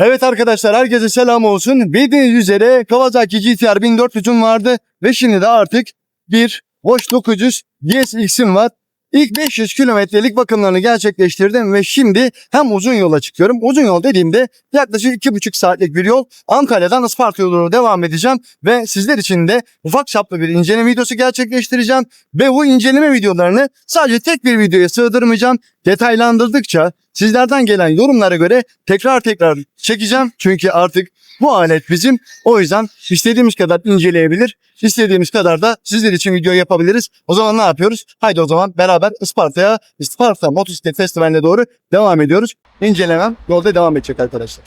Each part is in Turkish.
Evet arkadaşlar herkese selam olsun. Bildiğiniz üzere Kawasaki GTR 1400'üm vardı ve şimdi de artık bir Bosch 900 DSX'im var. İlk 500 kilometrelik bakımlarını gerçekleştirdim ve şimdi hem uzun yola çıkıyorum. Uzun yol dediğimde yaklaşık 2,5 saatlik bir yol. Antalya'dan Isparta yoluna devam edeceğim ve sizler için de ufak çaplı bir inceleme videosu gerçekleştireceğim. Ve bu inceleme videolarını sadece tek bir videoya sığdırmayacağım. Detaylandırdıkça sizlerden gelen yorumlara göre tekrar tekrar çekeceğim. Çünkü artık bu alet bizim. O yüzden istediğimiz kadar inceleyebilir. istediğimiz kadar da sizler için video yapabiliriz. O zaman ne yapıyoruz? Haydi o zaman beraber Isparta'ya, Isparta Motosiklet Festivali'ne doğru devam ediyoruz. İncelemem yolda devam edecek arkadaşlar.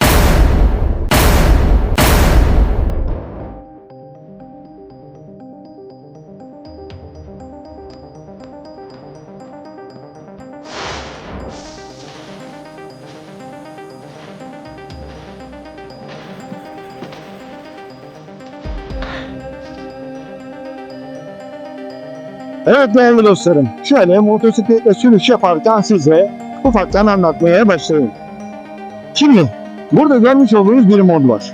Evet değerli dostlarım, şöyle motosikletle sürüş yaparken size ufaktan anlatmaya başlayayım. Şimdi burada görmüş olduğunuz bir mod var.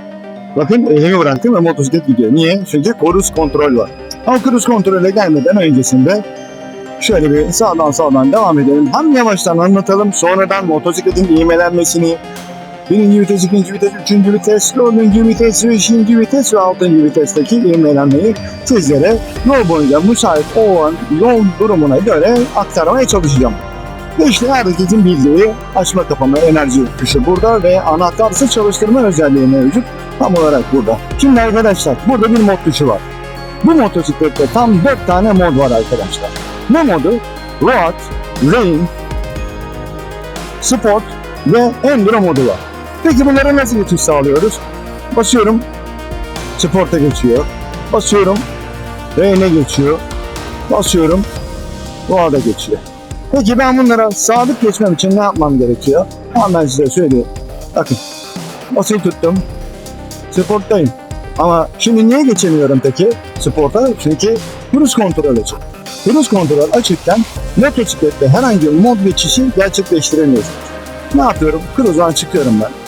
Bakın elimi bıraktım ve motosiklet gidiyor. Niye? Çünkü cruise kontrol var. Ama cruise kontrole gelmeden öncesinde şöyle bir sağdan sağdan devam edelim. Hem yavaştan anlatalım, sonradan motosikletin ivmelenmesini, birinci vites, ikinci vites, üçüncü vites, dördüncü vites, beşinci vites ve altıncı vitesteki ivmelenmeyi sizlere yol boyunca müsait olan yol durumuna göre aktarmaya çalışacağım. İşte herkesin bildiği açma kapama enerji tuşu burada ve anahtarsız çalıştırma özelliği mevcut tam olarak burada. Şimdi arkadaşlar burada bir mod tuşu var. Bu motosiklette tam 4 tane mod var arkadaşlar. Ne modu? Road, Rain, Sport ve Enduro modu var. Peki bunlara nasıl geçiş sağlıyoruz? Basıyorum, Sport'a geçiyor. Basıyorum, R'ne geçiyor. Basıyorum. Doğada geçiyor. Peki ben bunlara sabit geçmem için ne yapmam gerekiyor? Hemen size söyleyeyim. Bakın. Basılı tuttum. Sporttayım. Ama şimdi niye geçemiyorum peki sporta? Çünkü cruise kontrol açık. Cruise kontrol açıkken motosiklette herhangi bir mod geçişi gerçekleştiremiyorsunuz. Ne yapıyorum? Cruise'dan çıkıyorum ben.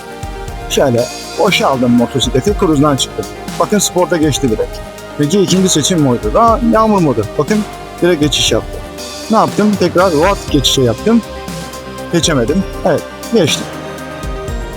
Şöyle boşaldım motosikleti, cruise'dan çıktım. Bakın sporta geçti direkt. Peki ikinci seçim modu da yağmur modu. Bakın direkt geçiş yaptı. Ne yaptım? Tekrar road geçişi yaptım. Geçemedim. Evet geçtim.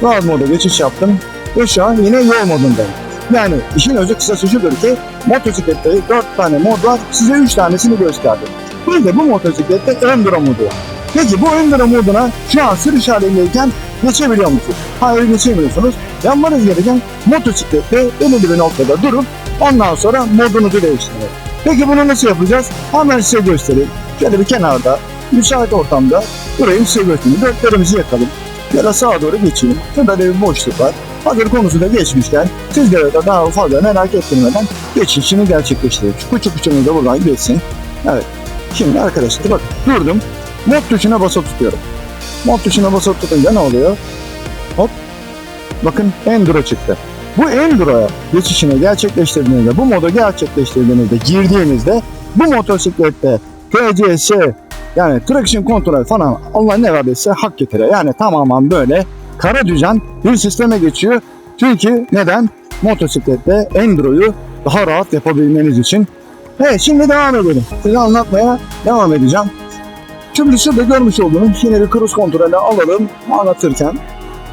Road moda geçiş yaptım. Ve şu an yine yol modundayım. Yani işin özü kısası şudur ki motosiklette 4 tane mod var. Size 3 tanesini gösterdim. Bir de bu motosiklette Enduro modu var. Peki bu Enduro moduna şu an sürüş halindeyken geçebiliyor musunuz? Hayır geçemiyorsunuz. Yapmanız gereken motosiklette belirli bir noktada durup Ondan sonra modunuzu değiştirmek. Peki bunu nasıl yapacağız? Hemen size göstereyim. Şöyle bir kenarda, müsait ortamda burayı size göstereyim. Dörtlerimizi yakalım. Ya da sağa doğru geçeyim. Şurada da bir boşluk var. Hazır konusu da geçmişken sizlere de daha fazla merak ettirmeden geçişini gerçekleştirelim. Şu küçük küçüğümüz de buradan geçsin. Evet. Şimdi arkadaşlar bak durdum. Mod tuşuna basılı tutuyorum. Mod tuşuna basılı tutunca ne oluyor? Hop. Bakın Enduro çıktı. Bu Enduro'ya geçişini gerçekleştirdiğinizde, bu modu gerçekleştirdiğinizde, girdiğinizde bu motosiklette TCS yani traction control falan Allah ne verdiyse hak getire. Yani tamamen böyle kara düzen bir sisteme geçiyor. Çünkü neden? Motosiklette Enduro'yu daha rahat yapabilmeniz için. Evet şimdi devam edelim. Size anlatmaya devam edeceğim. Şimdi şurada görmüş olduğunuz yine bir cruise kontrolü alalım anlatırken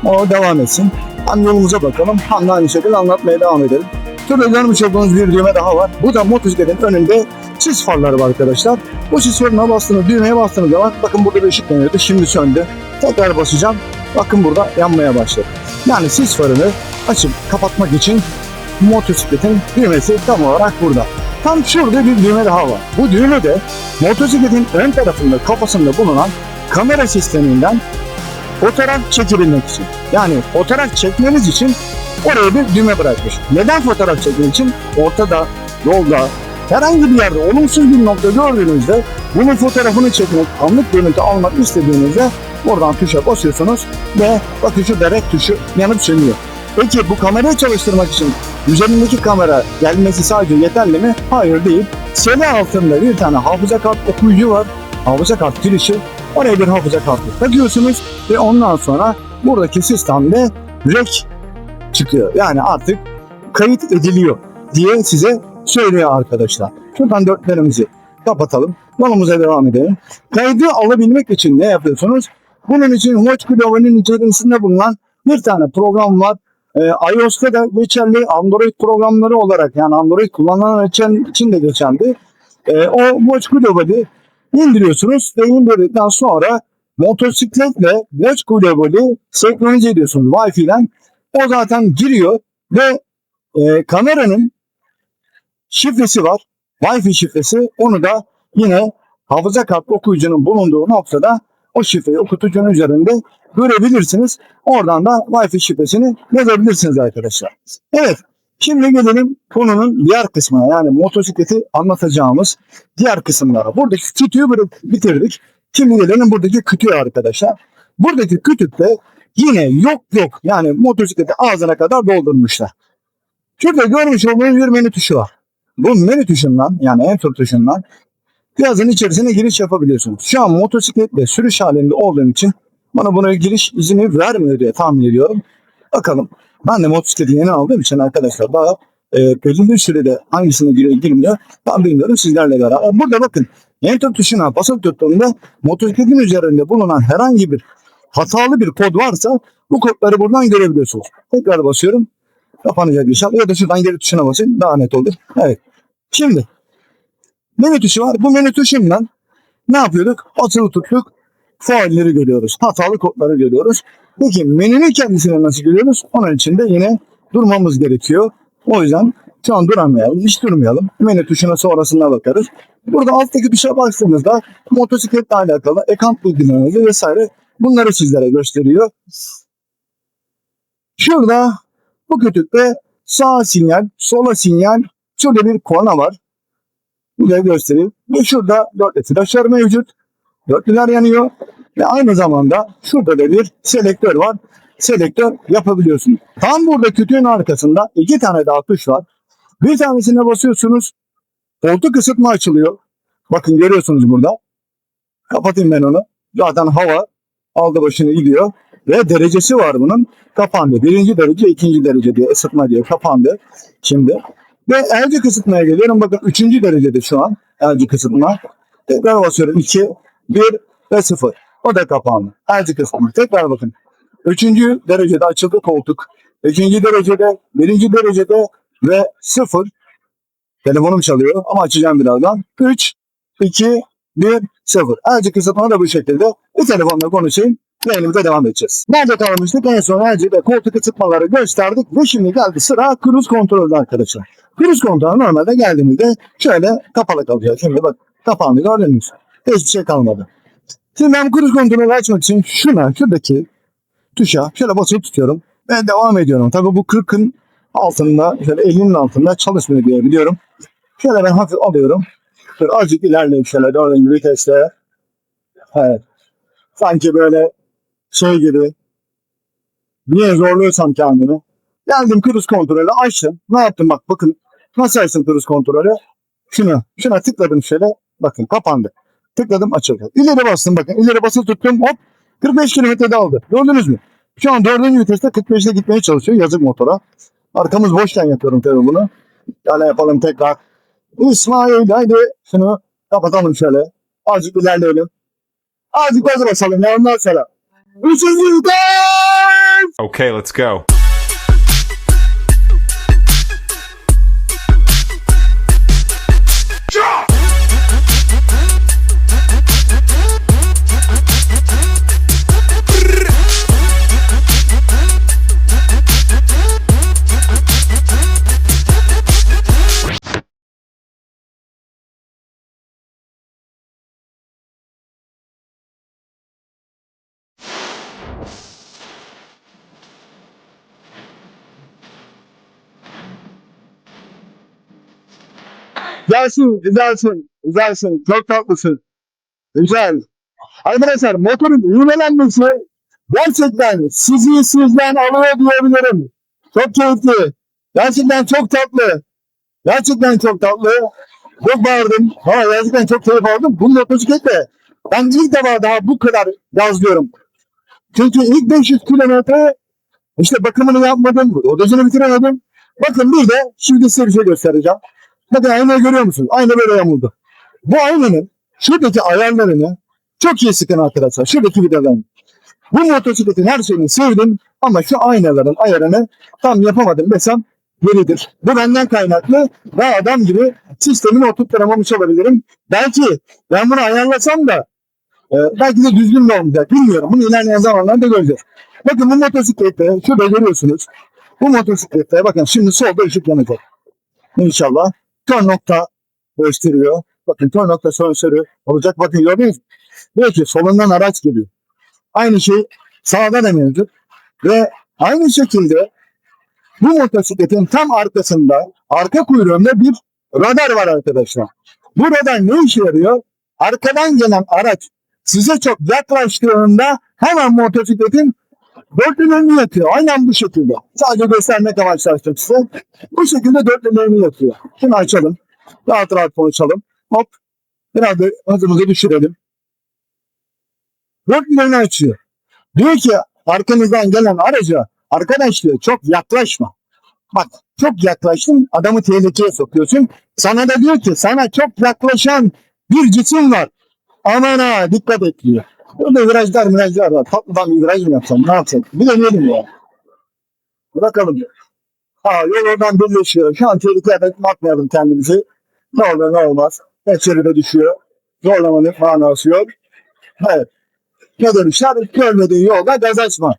o devam etsin. Hem yolumuza bakalım de aynı şekilde anlatmaya devam edelim. Şurada görmüş olduğunuz bir düğme daha var. Bu da motosikletin önünde sis farları var arkadaşlar. Bu sis farına bastığınız, düğmeye bastığınız zaman bakın burada bir ışık yanıyordu. Şimdi söndü. Tekrar basacağım. Bakın burada yanmaya başladı. Yani sis farını açıp kapatmak için motosikletin düğmesi tam olarak burada. Tam şurada bir düğme daha var. Bu düğme de motosikletin ön tarafında kafasında bulunan kamera sisteminden fotoğraf çekebilmek için. Yani fotoğraf çekmeniz için oraya bir düğme bırakmış. Neden fotoğraf çekmek için? Ortada, yolda, herhangi bir yerde olumsuz bir nokta gördüğünüzde bunun fotoğrafını çekmek, anlık görüntü almak istediğinizde buradan tuşa basıyorsunuz ve bakın şu direkt tuşu yanıp sönüyor. Peki bu kamerayı çalıştırmak için üzerindeki kamera gelmesi sadece yeterli mi? Hayır değil. Sele altında bir tane hafıza kart okuyucu var. Hafıza kart girişi. Oraya bir hafıza kartı takıyorsunuz ve ondan sonra buradaki sistemde rek çıkıyor. Yani artık kayıt ediliyor diye size söylüyor arkadaşlar. Şuradan dörtlerimizi kapatalım. Yolumuza devam edelim. Kaydı alabilmek için ne yapıyorsunuz? Bunun için Watch Global'in içerisinde bulunan bir tane program var. Ee, iOS'ta da geçerli Android programları olarak yani Android kullananlar için, için de geçerli. Ee, o Watch Global'i indiriyorsunuz ve indirdikten sonra motosikletle Watch Global'i senkronize ediyorsunuz Wi-Fi'den. O zaten giriyor ve e, kameranın şifresi var. Wi-Fi şifresi. Onu da yine hafıza kart okuyucunun bulunduğu noktada o şifreyi okutucunun üzerinde görebilirsiniz. Oradan da Wi-Fi şifresini yazabilirsiniz arkadaşlar. Evet. Şimdi gelelim konunun diğer kısmına yani motosikleti anlatacağımız diğer kısımlara. Buradaki kütüğü bitirdik. Şimdi gelelim buradaki kütüğe arkadaşlar. Buradaki kütükte yine yok yok yani motosikleti ağzına kadar doldurmuşlar. Şurada görmüş olduğunuz bir menü tuşu var. Bu menü tuşundan yani enter tuşundan cihazın içerisine giriş yapabiliyorsunuz. Şu an motosikletle sürüş halinde olduğum için bana buna giriş izini vermiyor diye tahmin ediyorum. Bakalım. Ben de motosikleti yeni aldığım için arkadaşlar daha e, belirli sürede hangisine giriyor girmiyor tam bilmiyorum sizlerle beraber. Burada bakın enter tuşuna basılı tuttuğumda motosikletin üzerinde bulunan herhangi bir hatalı bir kod varsa bu kodları buradan görebiliyorsunuz. Tekrar basıyorum. Kapanacak inşallah ya da şuradan geri tuşuna basın daha net olur. Evet. Şimdi menü tuşu var. Bu menü tuşundan ne yapıyorduk? Basılı tuttuk. Failleri görüyoruz. Hatalı kodları görüyoruz. Peki menünün kendisini nasıl görüyoruz? Onun için de yine durmamız gerekiyor. O yüzden şu an duramayalım. Hiç durmayalım. Menü tuşuna sonrasında bakarız. Burada alttaki tuşa bastığımızda motosikletle alakalı ekran bilgilerinizi vesaire bunları sizlere gösteriyor. Şurada bu kütükte sağ sinyal, sola sinyal, şurada bir korna var. Bu da göstereyim. Ve şurada dörtlü flaşör mevcut. Dörtlüler yanıyor. Ve aynı zamanda şurada da bir selektör var. Selektör yapabiliyorsunuz. Tam burada kütüğün arkasında iki tane daha tuş var. Bir tanesine basıyorsunuz. Koltuk ısıtma açılıyor. Bakın görüyorsunuz burada. Kapatayım ben onu. Zaten hava aldı başını gidiyor. Ve derecesi var bunun. Kapandı. Birinci derece, ikinci derece diye ısıtma diye kapandı. Şimdi. Ve elcik ısıtmaya geliyorum. Bakın üçüncü derecede şu an elcik ısıtma. Tekrar basıyorum. 2, 1 ve 0. O da kapandı. Elcik ısıtma. Tekrar bakın. Üçüncü derecede açıldı koltuk. İkinci derecede, birinci derecede ve 0. Telefonum çalıyor ama açacağım birazdan. 3, 2, 1, 0. Elcik ısıtma da bu şekilde. Bir telefonla konuşayım. Yayınımıza devam edeceğiz. Nerede kalmıştık? En son Elci'de koltuk ısıtmaları gösterdik ve şimdi geldi sıra cruise kontrolü arkadaşlar. Cruise kontrolü normalde geldiğimizde şöyle kapalı kalacak. Şimdi bak kapandı gördünüz. Hiçbir şey kalmadı. Şimdi ben cruise kontrolü açmak için şuna, şuradaki tuşa şöyle basılı tutuyorum ve devam ediyorum. Tabii bu 40'ın altında, şöyle 50'nin altında çalışmıyor diye biliyorum. Şöyle ben hafif alıyorum. Şöyle azıcık ilerleyeyim şöyle dördüncü viteste. Evet. Sanki böyle şey gibi niye zorluyorsam kendimi. Geldim cruise kontrolü açtım. Ne yaptım bak bakın. Nasıl açtım cruise kontrolü? Şuna, şuna tıkladım şöyle. Bakın kapandı. Tıkladım açıldı. İleri bastım bakın. İleri basılı tuttum hop. 45 kilometrede aldı. Gördünüz mü? Şu an dördüncü viteste 45'te gitmeye çalışıyor. Yazık motora. Arkamız boşken yapıyorum tabii bunu. Şöyle yapalım tekrar. İsmail haydi şunu kapatalım şöyle. Azıcık ilerleyelim. Azıcık gaza basalım ya ondan sonra. Üçüncü vites! Okay, let's go. Güzelsin, güzelsin, güzelsin. Çok tatlısın. Güzel. Arkadaşlar motorun ivmelenmesi gerçekten sizi sizden alıyor diyebilirim. Çok keyifli. Gerçekten çok tatlı. Gerçekten çok tatlı. Çok bağırdım. Ama gerçekten çok keyif aldım. Bu motosikletle ben ilk defa daha bu kadar gazlıyorum. Çünkü ilk 500 kilometre İşte bakımını yapmadım, odasını bitiremedim. Bakın bir de şimdi size bir şey göstereceğim. Bakın aynayı görüyor musunuz? Ayna böyle yamuldu. Bu aynanın şuradaki ayarlarını çok iyi sıkın arkadaşlar. Şuradaki vidalarını. Bu motosikletin her şeyini sevdim ama şu aynaların ayarını tam yapamadım desem yeridir. Bu benden kaynaklı ve adam gibi sistemini oturtturamamış olabilirim. Belki ben bunu ayarlasam da e, belki de düzgün de olmayacak. Bilmiyorum. Bunu ilerleyen zamanlarda göreceğiz. Bakın bu motosiklette şurada görüyorsunuz. Bu motosiklette bakın şimdi solda ışık yanacak. İnşallah. Kör nokta gösteriyor. Bakın kör nokta sensörü olacak. Bakın gördünüz mü? Diyor ki solundan araç geliyor. Aynı şey sağda da mevcut. Ve aynı şekilde bu motosikletin tam arkasında arka kuyruğunda bir radar var arkadaşlar. Bu radar ne işe yarıyor? Arkadan gelen araç size çok yaklaştığında hemen motosikletin dörtlülerini yakıyor. Aynen bu şekilde. Sadece göstermek amaçlı açtım size. Bu şekilde dörtlülerini yakıyor. Şimdi açalım. Rahat rahat konuşalım. Hop. Biraz da hızımızı düşürelim. Dörtlülerini açıyor. Diyor ki arkanızdan gelen araca arkadaş diyor çok yaklaşma. Bak çok yaklaştın adamı tehlikeye sokuyorsun. Sana da diyor ki sana çok yaklaşan bir cisim var. Aman ha dikkat et diyor. Burada virajlar virajlar var. Tatlıdan bir viraj mı yapsam ne yapsam? Bir deneyelim ya. Bırakalım. Ha yol oradan birleşiyor. Şu an tehlikeye atmayalım kendimizi. Ne olur ne olmaz. Geçeri düşüyor. Zorlamanın manası yok. Evet. Ne demişler? Görmediğin yolda gaz açma.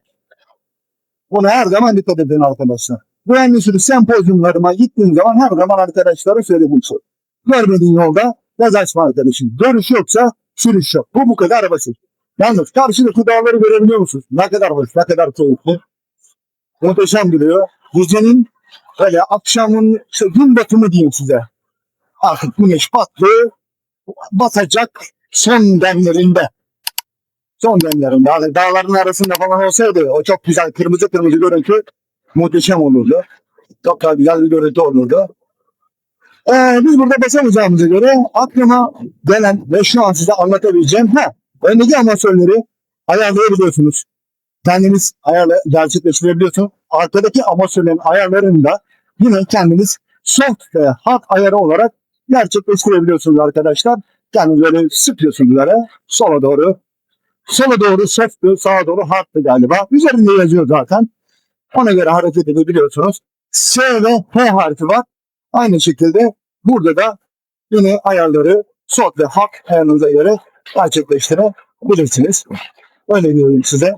Buna her zaman dikkat edin arkadaşlar. Güvenli sürüş sempozyumlarıma gittiğin zaman her zaman arkadaşlara söylemişim. Görmediğin yolda gaz açma arkadaşım. Görüş yoksa sürüş yok. Bu bu kadar basit. Yalnız karşıdaki dağları görebiliyor musunuz? Ne kadar basit, ne kadar keyifli. Muhteşem duruyor. Gecenin böyle akşamın işte gün batımı diyeyim size. Artık güneş battı. Batacak son demlerinde son demlerinde. Hani dağların arasında falan olsaydı o çok güzel kırmızı kırmızı görüntü muhteşem olurdu. Çok daha güzel bir görüntü olurdu. Ee, biz burada basamayacağımıza göre aklıma gelen ve şu an size anlatabileceğim ha, öndeki amatörleri ayarlayabiliyorsunuz. Kendiniz ayarla gerçekleştirebiliyorsunuz. Arkadaki amatörlerin ayarlarını da yine kendiniz soft ve hard ayarı olarak gerçekleştirebiliyorsunuz arkadaşlar. Kendiniz böyle sıkıyorsunuz böyle sola doğru Sola doğru soft'tu, sağa doğru hard'tı galiba. Üzerinde yazıyor zaten. Ona göre hareket edebiliyorsunuz. S ve H harfi var. Aynı şekilde burada da yine ayarları soft ve hard ayarınıza göre gerçekleştirebilirsiniz. Öyle diyorum size.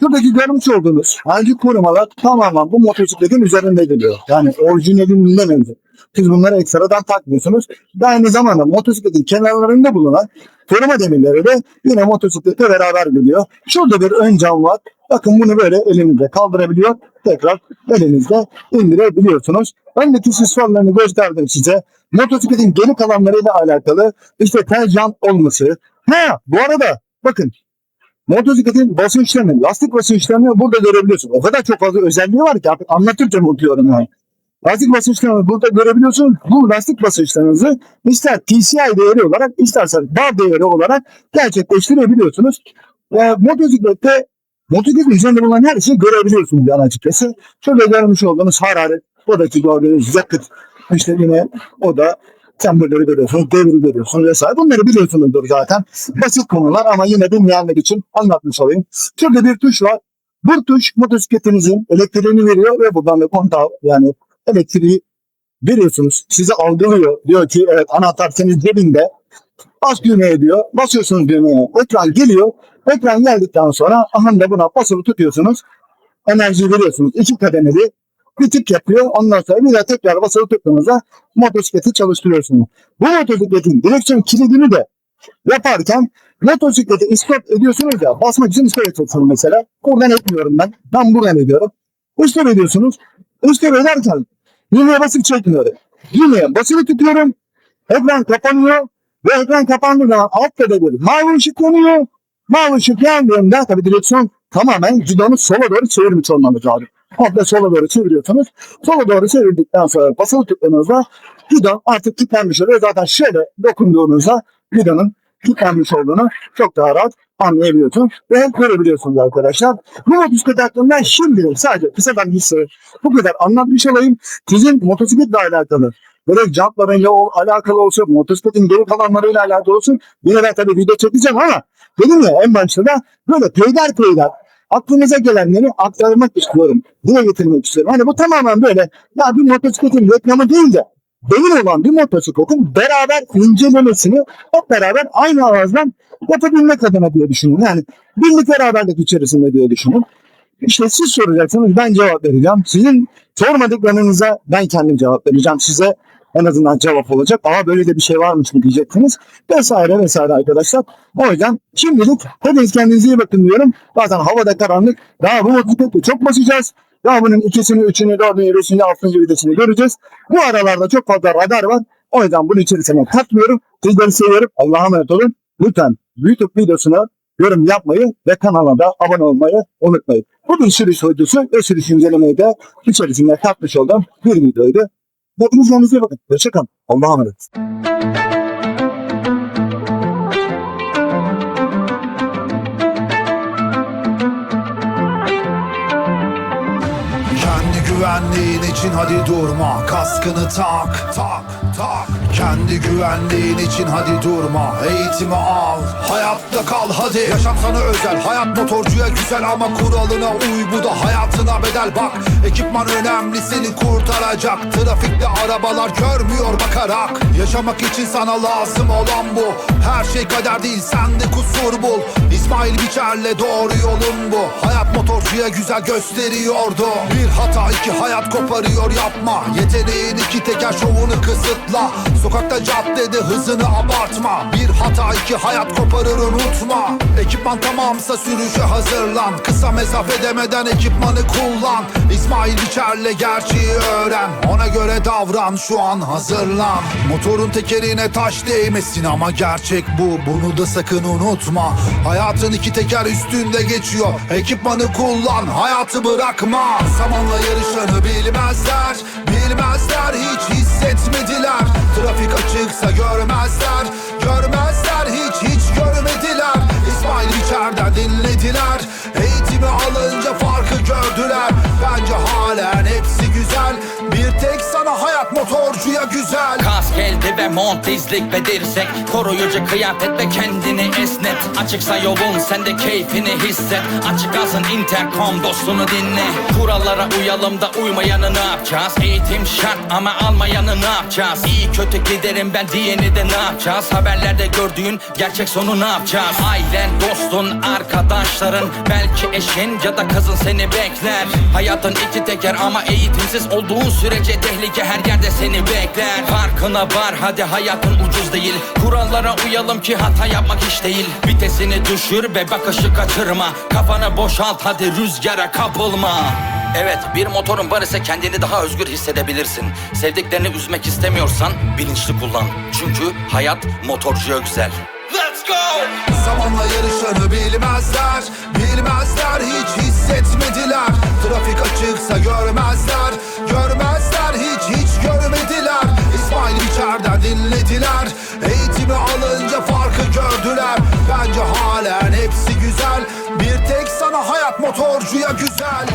Şuradaki görmüş olduğunuz hangi korumalar tamamen bu motosikletin üzerinde geliyor. Yani orijinalinde mevcut. Siz bunları ekstradan takmıyorsunuz. Ve aynı zamanda motosikletin kenarlarında bulunan koruma demirleri de yine motosiklete beraber geliyor. Şurada bir ön cam var. Bakın bunu böyle elinizde kaldırabiliyor. Tekrar elinizde indirebiliyorsunuz. Öndeki sis farlarını gösterdim size. Motosikletin geri kalanlarıyla alakalı işte tel jant olması. Ha bu arada bakın motosikletin basınçlarını, lastik basınçlarını burada görebiliyorsunuz. O kadar çok fazla özelliği var ki artık anlatırken unutuyorum yani. Lastik basınçlarını burada görebiliyorsunuz. Bu lastik basınçlarınızı ister TCI değeri olarak isterseniz bar değeri olarak gerçekleştirebiliyorsunuz. Ve motosiklette motosikletin üzerinde bulunan her şeyi görebiliyorsunuz yani açıkçası. Şöyle görmüş olduğunuz hararet, buradaki gördüğünüz yakıt, işte yine o da sembolleri görüyorsunuz, devri görüyorsunuz vesaire. Bunları biliyorsunuzdur zaten. Basit konular ama yine bilmeyenler için anlatmış olayım. Şurada bir tuş var. Bu tuş motosikletinizin elektriğini veriyor ve buradan da kontağı yani elektriği veriyorsunuz. Size algılıyor. Diyor ki evet anahtar senin cebinde. Bas düğmeye diyor. Basıyorsunuz düğmeye. Ekran geliyor. Ekran geldikten sonra aha buna basılı tutuyorsunuz. Enerji veriyorsunuz. İki kademeli tık yapıyor. Ondan sonra bir daha tekrar basılı tuttuğunuzda motosikleti çalıştırıyorsunuz. Bu motosikletin direksiyon kilidini de yaparken motosikleti istop ediyorsunuz ya basmak için istop ediyorsunuz mesela. Buradan etmiyorum ben. Ben buradan ediyorum. İstop ediyorsunuz. İstop ederken düğmeye basıp çekmiyorum. Düğmeye basılı tutuyorum. Ekran kapanıyor. Ve ekran kapandığı zaman altta da bir mavi ışık yanıyor. Mavi ışık yandığında tabii direksiyon tamamen gidonu sola doğru çevirmiş olmanız lazım. Altta sola doğru çeviriyorsunuz. Sola doğru çevirdikten sonra basılı tuttuğunuzda gidon artık kilitlenmiş oluyor. Zaten şöyle dokunduğunuzda gidonun kilitlenmiş olduğunu çok daha rahat anlayabiliyorsun ve görebiliyorsunuz arkadaşlar. Bu motosiklet hakkında şimdi sadece kısadan bir sır bu kadar anlatmış olayım. Sizin motosikletle alakalı böyle jantlarıyla alakalı olsun, motosikletin geri kalanlarıyla alakalı olsun. Yine ben tabii video çekeceğim ama dedim ya en başta da böyle peyder peyder aklınıza gelenleri aktarmak istiyorum. Dile getirmek istiyorum. Hani bu tamamen böyle ya bir motosikletin reklamı değil de benim olan bir motosikletin beraber incelemesini hep beraber aynı ağızdan yapabilmek adına diye düşünün. Yani birlik beraberlik içerisinde diye düşünün. İşte siz soracaksınız ben cevap vereceğim. Sizin sormadıklarınıza ben kendim cevap vereceğim size. En azından cevap olacak. Aa böyle de bir şey varmış mı diyeceksiniz. Vesaire vesaire arkadaşlar. O yüzden şimdilik hepiniz kendinize iyi bakın diyorum. Zaten havada karanlık. Daha bu motosikletle çok basacağız. Daha bunun ikisini, üçünü, dördünü, beşini, altıncı vitesini göreceğiz. Bu aralarda çok fazla radar var. O yüzden bunun içerisine katmıyorum. Sizleri seviyorum. Allah'a emanet olun. Lütfen YouTube videosuna yorum yapmayı ve kanala da abone olmayı unutmayın. Bu bir sürüş videosu ve sürüş incelemeyi de içerisinde katmış olduğum bir videoydu. Hepiniz kendinize bakın. Hoşçakalın. Allah'a emanet. Güvenliğin için hadi durma Kaskını tak tak tak Kendi güvenliğin için hadi durma. Eğitimi al. Hayatta kal hadi. Yaşam sana özel. Hayat motorcuya güzel ama kuralına uy. Bu da hayatına bedel. Bak Ekipman önemli seni kurtaracak. Trafikte arabalar görmüyor bakarak. Yaşamak için sana lazım olan bu. Her şey kader değil sende kusur bul. İsmail Biçer'le doğru yolun bu. Hayat motorcuya güzel gösteriyordu. Bir hata iki hayat koparıyor yapma. Yeteneğin iki teker şovunu kısıtla Sokakta caddede hızını abartma. Bir hata iki hayat koparır unutma. Ekipman tamamsa sürüşe hazırlan. Kısa mesafe demeden ekipmanı kullan. İsmail Biçer'le gerçeği öğren. Ona göre davran şu an hazırlan. Motorun tekerine taş değmesin ama gerçek bu. Bunu da sakın unutma. Hayatın iki teker üstünde geçiyor. Ekipmanı kullan hayatı bırakma. Zamanla yarışanı bilmezler Bilmezler. Hiç hissetmediler Trafik açıksa görmezler Görmezler. Hiç hiç görmediler. İsmail içeriden dinlediler. Eğitimi alınca motorcuya güzel. Kask elde ve mont dizlik ve dirsek. Koruyucu kıyafet ve kendini esnet. Açıksa yolun sen de keyfini hisset. Açık alsın intercom dostunu dinle. Kurallara uyalım da uymayanı ne yapacağız? Eğitim şart ama almayanı ne yapacağız? İyi kötü giderim ben diyeni de ne yapacağız? Haberlerde gördüğün gerçek sonu ne yapacağız? Ailen, dostun, arkadaşların Belki eşin ya da kızın seni bekler. Hayatın iki teker ama eğitimsiz olduğun sürece Tehlike her yerde seni bekler. Farkına var hadi hayatın ucuz değil. Kurallara uyalım ki hata yapmak hiç değil. Vitesini düşür ve bakışı kaçırma. Kafanı boşalt hadi rüzgara kapılma. Evet bir motorun var ise kendini daha özgür hissedebilirsin. Sevdiklerini üzmek istemiyorsan bilinçli kullan. Çünkü hayat motorcuya güzel. Let's go! Zamanla yarışanı bilmezler. Bilmezler hiç hissetmediler. Trafik açıksa görmezler. Görmezler İçeriden dinlediler? Eğitimi alınca farkı gördüler. Bence halen hepsi güzel. Bir tek sana hayat motorcuya güzel